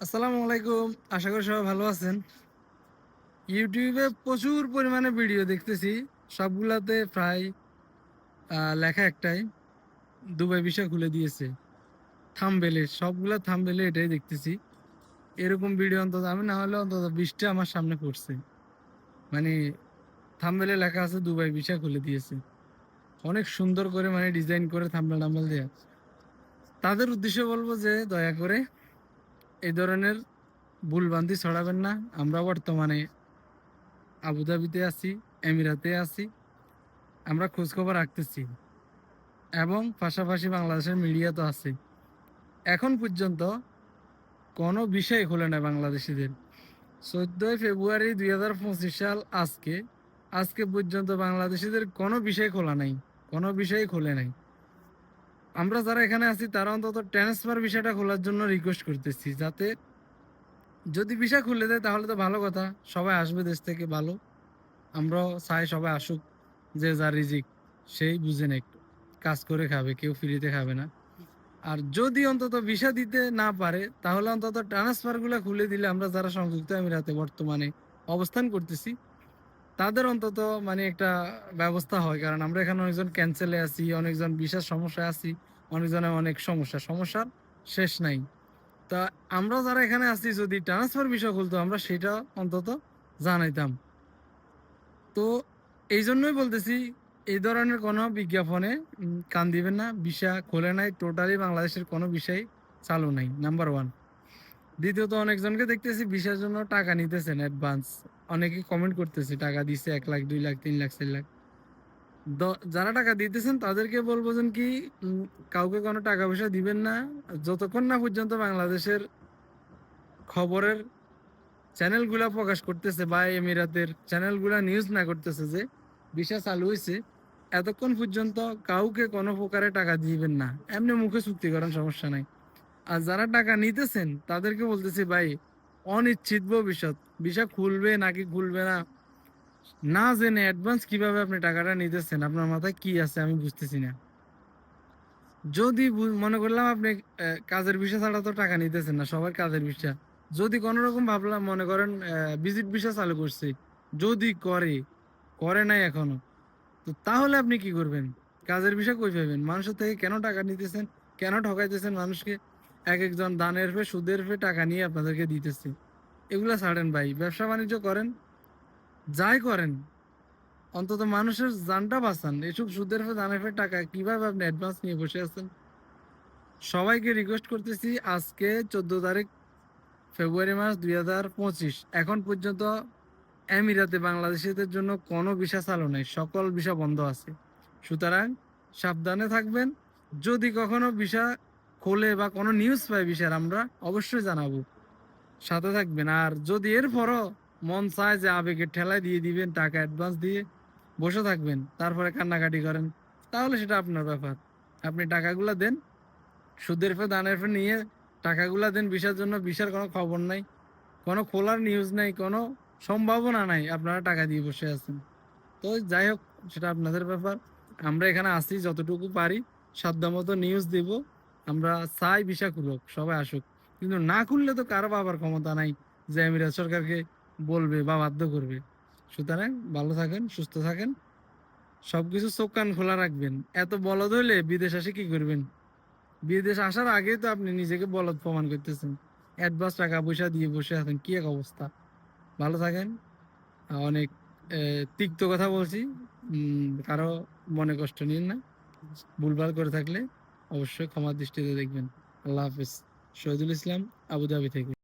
আসসালামু আলাইকুম। আশা করি সবাই ভালো আছেন। ইউটিউবে প্রচুর পরিমাণে ভিডিও দেখতেছি। সবগুলাতে প্রায় লেখা একটাই। দুবাই ভিসা খুলে দিয়েছে। থামবেলে, সবগুলা থামবেলে এটাই দেখতেছি। এরকম ভিডিও অন্তত, আমি না হলে অন্তত বিশটা আমার সামনে পড়ছে। মানে থামবেলে লেখা আছে, দুবাই ভিসা খুলে দিয়েছে। অনেক সুন্দর করে মানে ডিজাইন করে থাম্বেল টাম্বেল দেয়া। তাদের উদ্দেশ্যে বলব যে, দয়া করে এই ধরনের ভুলভ্রান্তি ছড়াবেন না। আমরা বর্তমানে আবুধাবিতে আছি, এমিরাতে আছি। আমরা খোঁজখবর রাখতেছি। এবং পাশাপাশি বাংলাদেশের মিডিয়া তো আছে। এখন পর্যন্ত কোনো বিষয় খোলে না বাংলাদেশিদের। চোদ্দোই ফেব্রুয়ারি দুই হাজার পঁচিশ সাল আজকে। আজকে পর্যন্ত বাংলাদেশিদের কোনো বিষয় খোলা নাই। কোনো বিষয় খোলে নাই। আমরা যারা এখানে আছি, তারা অন্তত ট্রান্সফার বিষয়টা খোলার জন্য রিকোয়েস্ট করতেছি, যাতে যদি ভিসা খুলে দেয় তাহলে তো ভালো কথা, সবাই আসবে দেশ থেকে ভালো। আমরাও চাই সবাই আসুক, যে যার রিজিক, সেই বুঝে নেক, কাজ করে খাবে, কেউ ফ্রিতে খাবে না। আর যদি অন্তত ভিসা দিতে না পারে, তাহলে অন্তত ট্রান্সফারগুলো খুলে দিলে আমরা যারা সংযুক্ত আমিরাতে বর্তমানে অবস্থান করতেছি তাদের অন্তত মানে একটা ব্যবস্থা হয়, কারণ আমরা এখানে অনেকজন ক্যান্সেলে আছি, অনেকজন বিশেষ সমস্যায় আছি অনেকজনের অনেক সমস্যা, সমস্যার শেষ নাই। তা আমরা যারা এখানে আছি, যদি ট্রান্সফার বিষয় খুলতো, আমরা সেটা অন্তত জানাইতাম। তো এই জন্যই বলতেছি, এই ধরনের কোনো বিজ্ঞাপনে কান দিবেন না, ভিসা খোলে নাই টোটালি বাংলাদেশের কোনো বিষয় চালু নাই নাম্বার ওয়ান দ্বিতীয়ত, অনেকজনকে দেখতেছি, ভিসার জন্য টাকা নিতেছেন অ্যাডভান্স অনেকে কমেন্ট করতেছে, টাকা দিছে এক লাখ, দুই লাখ, তিন লাখ, চার লাখ। যারা টাকা দিতেছেন, তাদেরকে বলব যেন কি কাউকে কোনো টাকা পয়সা দিবেন না। যতক্ষণ না পর্যন্ত বাংলাদেশের খবরের চ্যানেলগুলা প্রকাশ করতেছে বা এমিরাতের চ্যানেলগুলা নিউজ না করতেছে যে, ভিসা চালু হয়েছে এতক্ষণ পর্যন্ত কাউকে কোনো প্রকারে টাকা দিবেন না। এমনি মুখে চুক্তি করেন, সমস্যা নাই। আর যারা টাকা নিতেছেন, তাদেরকে বলতেছি, ভাই অনিশ্চিত ভবিষ্যৎ। ভিসা খুলবে নাকি খুলবে না? না জেনে অ্যাডভান্স কীভাবে আপনি টাকাটা নিতেছেন? আপনার মাথায় কি আছে আমি বুঝতেছি না। যদি মনে করলাম আপনি কাজের বিষয় ছাড়া তো টাকা নিতেছেন না, সবার কাজের বিষয় যদি কোনো রকম ভাবলাম, মনে করেন ভিজিট বিষয় চালু করছে। যদি করে করে নাই এখনও, তো তাহলে আপনি কি করবেন? কাজের বিষয় কই পাবেন? মানুষের থেকে কেন টাকা নিতেছেন? কেন ঠকাইতেছেন মানুষকে? এক একজন দানের ফে সুদের ফে টাকা নিয়ে আপনাদেরকে দিতেছে। এগুলা ছাড়েন ভাই, ব্যবসা বাণিজ্য করেন, যাই করেন, অন্তত মানুষের জানটা বাঁচান। এসব সুদের ফে দানের ফে টাকা কীভাবে আপনি অ্যাডভান্স নিয়ে বসে আছেন? সবাইকে রিকোয়েস্ট করতেছি, আজকে চোদ্দ তারিখ ফেব্রুয়ারি মাস দুই হাজার পঁচিশ। এখন পর্যন্ত এমিরাতে বাংলাদেশিদের জন্য কোনো ভিসা চালু নেই, সকল ভিসা বন্ধ আছে। সুতরাং সাবধানে থাকবেন। যদি কখনো ভিসা খোলে বা কোনো নিউজ পাই ভিসার আমরা অবশ্যই জানাব। সাথে থাকবেন। আর যদি এরপরও মন চায় যে আবেগে ঠেলায় দিয়ে দিবেন, টাকা অ্যাডভান্স দিয়ে বসে থাকবেন, তারপরে কান্নাকাটি করেন, তাহলে সেটা আপনার ব্যাপার। আপনি টাকাগুলো দেন, সুদের ফে দানের ফে নিয়ে টাকাগুলো দেন ভিসার জন্য ভিসার কোনো খবর নাই, কোনো খোলার নিউজ নাই, কোনো সম্ভাবনা নাই, আপনারা টাকা দিয়ে বসে আছেন। তো যাই হোক, সেটা আপনাদের ব্যাপার। আমরা এখানে আসি যতটুকু পারি সাধ্য মতো নিউজ দিব। আমরা চাই ভিসা খুলুক সবাই আসুক। কিন্তু না খুললে তো কারও বাবার ক্ষমতা নাই যে আমিরাত সরকারকে বলবে বা বাধ্য করবে। সুতরাং ভালো থাকেন, সুস্থ থাকেন, সবকিছু চোখ কান খোলা রাখবেন। এত বলদ হইলে বিদেশ আসে কি করবেন? বিদেশ আসার আগেই তো আপনি নিজেকে বলদ প্রমাণ করতেছেন। অ্যাডভান্স টাকা পয়সা দিয়ে বসে আছেন, কি এক অবস্থা। ভালো থাকেন। অনেক তিক্ত কথা বলছি। কারও মনে কষ্ট নিন না। ভুলভাল করে থাকলে অবশ্যই ক্ষমা দৃষ্টিতে দেখবেন। আল্লাহ হাফিজ। শহীদুল ইসলাম আবুধাবি থেকে।